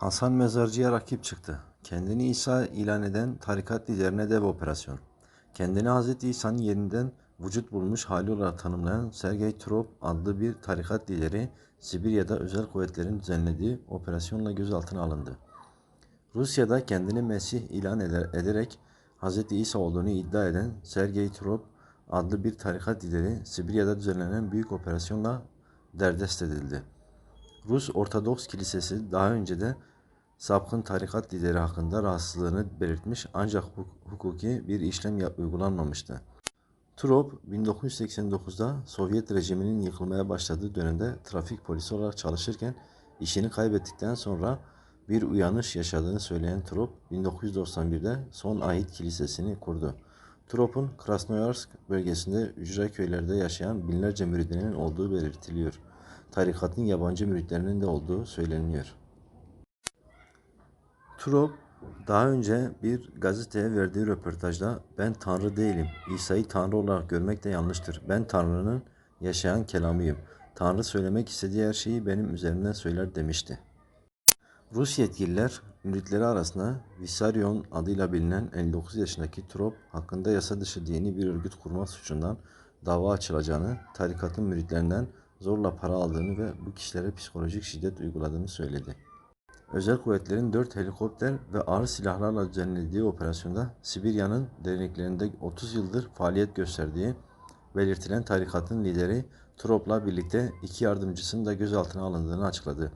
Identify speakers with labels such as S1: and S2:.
S1: Hasan Mezarcı'ya rakip çıktı. Kendini İsa ilan eden tarikat liderine dev operasyon. Kendini Hz. İsa'nın yerinden vücut bulmuş hali olarak tanımlayan Sergey Trop adlı bir tarikat lideri Sibirya'da özel kuvvetlerin düzenlediği operasyonla gözaltına alındı. Rusya'da kendini Mesih ilan eder- ederek Hz. İsa olduğunu iddia eden Sergey Trop adlı bir tarikat lideri Sibirya'da düzenlenen büyük operasyonla derdest edildi. Rus Ortodoks Kilisesi daha önce de sapkın tarikat lideri hakkında rahatsızlığını belirtmiş ancak huk- hukuki bir işlem uygulanmamıştı. Trop 1989'da Sovyet rejiminin yıkılmaya başladığı dönemde trafik polisi olarak çalışırken işini kaybettikten sonra bir uyanış yaşadığını söyleyen Trop 1991'de Son Ahit Kilisesi'ni kurdu. Trop'un Krasnoyarsk bölgesinde ücra köylerde yaşayan binlerce müridinin olduğu belirtiliyor. Tarikatın yabancı müritlerinin de olduğu söyleniyor. Trop daha önce bir gazeteye verdiği röportajda ben Tanrı değilim. İsa'yı Tanrı olarak görmek de yanlıştır. Ben Tanrı'nın yaşayan kelamıyım. Tanrı söylemek istediği her şeyi benim üzerimden söyler demişti. Rus yetkililer müritleri arasında Vissarion adıyla bilinen 59 yaşındaki Trop hakkında yasa dışı dini bir örgüt kurma suçundan dava açılacağını, tarikatın müritlerinden zorla para aldığını ve bu kişilere psikolojik şiddet uyguladığını söyledi. Özel kuvvetlerin 4 helikopter ve ağır silahlarla düzenlediği operasyonda Sibirya'nın derinliklerinde 30 yıldır faaliyet gösterdiği belirtilen tarikatın lideri Trop'la birlikte iki yardımcısının da gözaltına alındığını açıkladı.